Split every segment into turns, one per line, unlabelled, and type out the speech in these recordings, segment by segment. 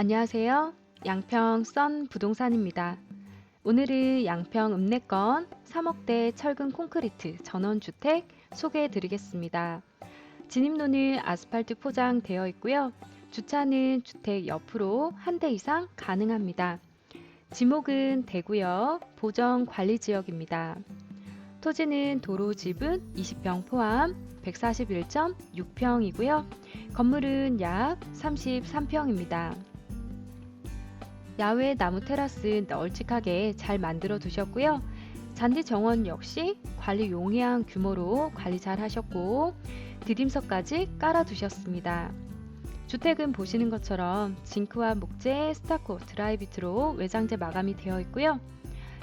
안녕하세요. 양평 썬 부동산입니다. 오늘은 양평 읍내권 3억대 철근 콘크리트 전원주택 소개해 드리겠습니다. 진입로는 아스팔트 포장되어 있고요. 주차는 주택 옆으로 한 대 이상 가능합니다. 지목은 대구역 보정 관리 지역입니다. 토지는 도로 지분 20평 포함 141.6평이고요. 건물은 약 33평입니다. 야외 나무 테라스 널찍하게 잘 만들어 두셨고요. 잔디 정원 역시 관리 용이한 규모로 관리 잘 하셨고 디딤석까지 깔아 두셨습니다. 주택은 보시는 것처럼 징크와 목재, 스타코, 드라이비트로 외장재 마감이 되어 있고요.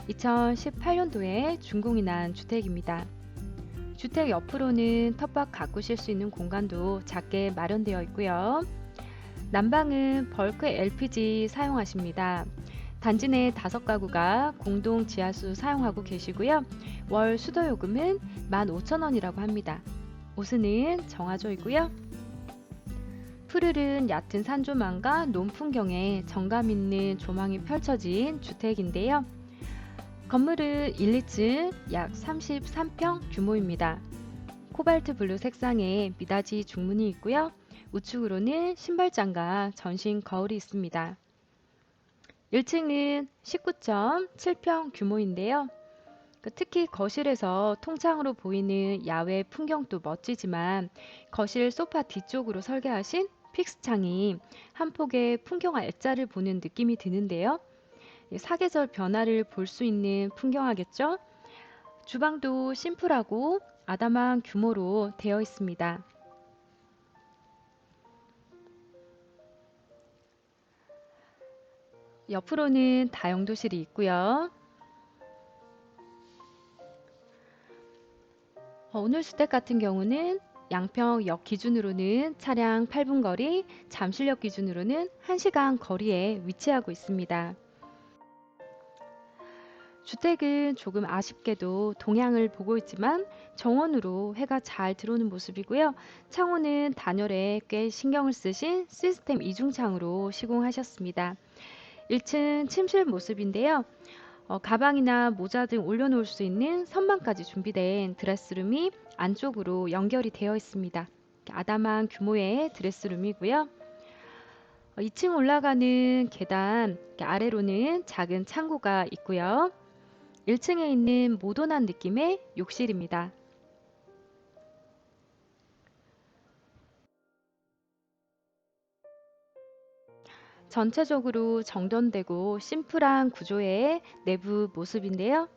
2018년도에 준공이 난 주택입니다. 주택 옆으로는 텃밭 가꾸실 수 있는 공간도 작게 마련되어 있고요. 난방은 벌크 LPG 사용하십니다. 단지 내 다섯 가구가 공동 지하수 사용하고 계시고요. 월 수도 요금은 15,000원이라고 합니다. 오스는 정화조이고요. 푸르른 얕은 산조망과 논풍경에 정감 있는 조망이 펼쳐진 주택인데요. 건물은 1, 2층 약 33평 규모입니다. 코발트 블루 색상의 미닫이 중문이 있고요. 우측으로는 신발장과 전신 거울이 있습니다. 1층은 19.7평 규모인데요. 그 특히 거실에서 통창으로 보이는 야외 풍경도 멋지지만 거실 소파 뒤쪽으로 설계하신 픽스창이 한 폭의 풍경화 액자를 보는 느낌이 드는데요. 사계절 변화를 볼 수 있는 풍경화겠죠? 주방도 심플하고 아담한 규모로 되어 있습니다. 옆으로는 다용도실이 있고요. 어, 오늘 주택 같은 경우는 양평역 기준으로는 차량 8분 거리, 잠실역 기준으로는 1시간 거리에 위치하고 있습니다. 주택은 조금 아쉽게도 동향을 보고 있지만 정원으로 해가 잘 들어오는 모습이고요. 창호는 단열에 꽤 신경을 쓰신 시스템 이중창으로 시공하셨습니다. 1층 침실 모습인데요. 어, 가방이나 모자 등 올려놓을 수 있는 선반까지 준비된 드레스룸이 안쪽으로 연결이 되어 있습니다. 아담한 규모의 드레스룸이고요. 어, 2층 올라가는 계단 아래로는 작은 창고가 있고요. 1층에 있는 모던한 느낌의 욕실입니다. 전체적으로 정돈되고 심플한 구조의 내부 모습인데요.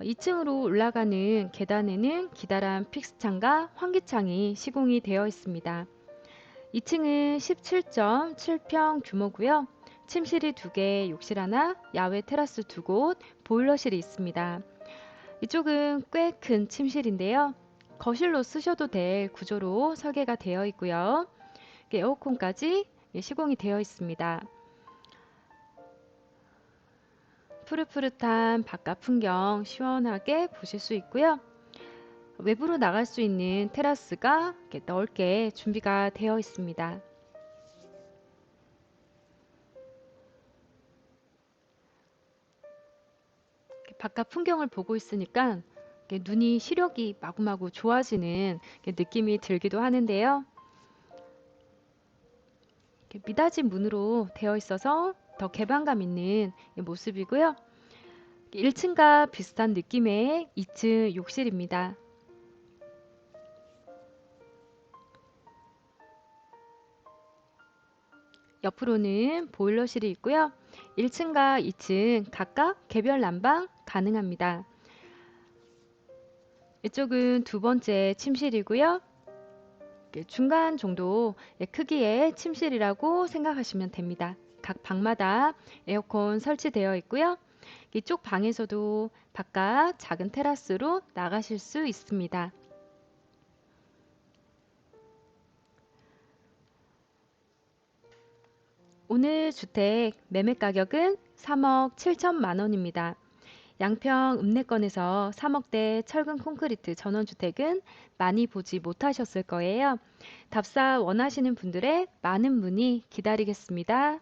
2층으로 올라가는 계단에는 기다란 픽스창과 환기창이 시공이 되어 있습니다. 2층은 17.7평 규모고요. 침실이 2개, 욕실 하나, 야외 테라스 2곳, 보일러실이 있습니다. 이쪽은 꽤 큰 침실인데요. 거실로 쓰셔도 될 구조로 설계가 되어 있고요. 에어컨까지 시공이 되어 있습니다. 푸릇푸릇한 바깥 풍경 시원하게 보실 수 있고요. 외부로 나갈 수 있는 테라스가 넓게 준비가 되어 있습니다. 바깥 풍경을 보고 있으니까 눈이 시력이 마구마구 좋아지는 느낌이 들기도 하는데요. 미닫이 문으로 되어 있어서 더 개방감 있는 모습이고요. 1층과 비슷한 느낌의 2층 욕실입니다. 옆으로는 보일러실이 있고요. 1층과 2층 각각 개별 난방 가능합니다. 이쪽은 두 번째 침실이고요. 중간 정도 크기의 침실이라고 생각하시면 됩니다. 각 방마다 에어컨 설치되어 있고요. 이쪽 방에서도 바깥 작은 테라스로 나가실 수 있습니다. 오늘 주택 매매 가격은 3억 7천만 원입니다. 양평 읍내권에서 3억대 철근 콘크리트 전원주택은 많이 보지 못하셨을 거예요. 답사 원하시는 분들의 많은 문의 기다리겠습니다.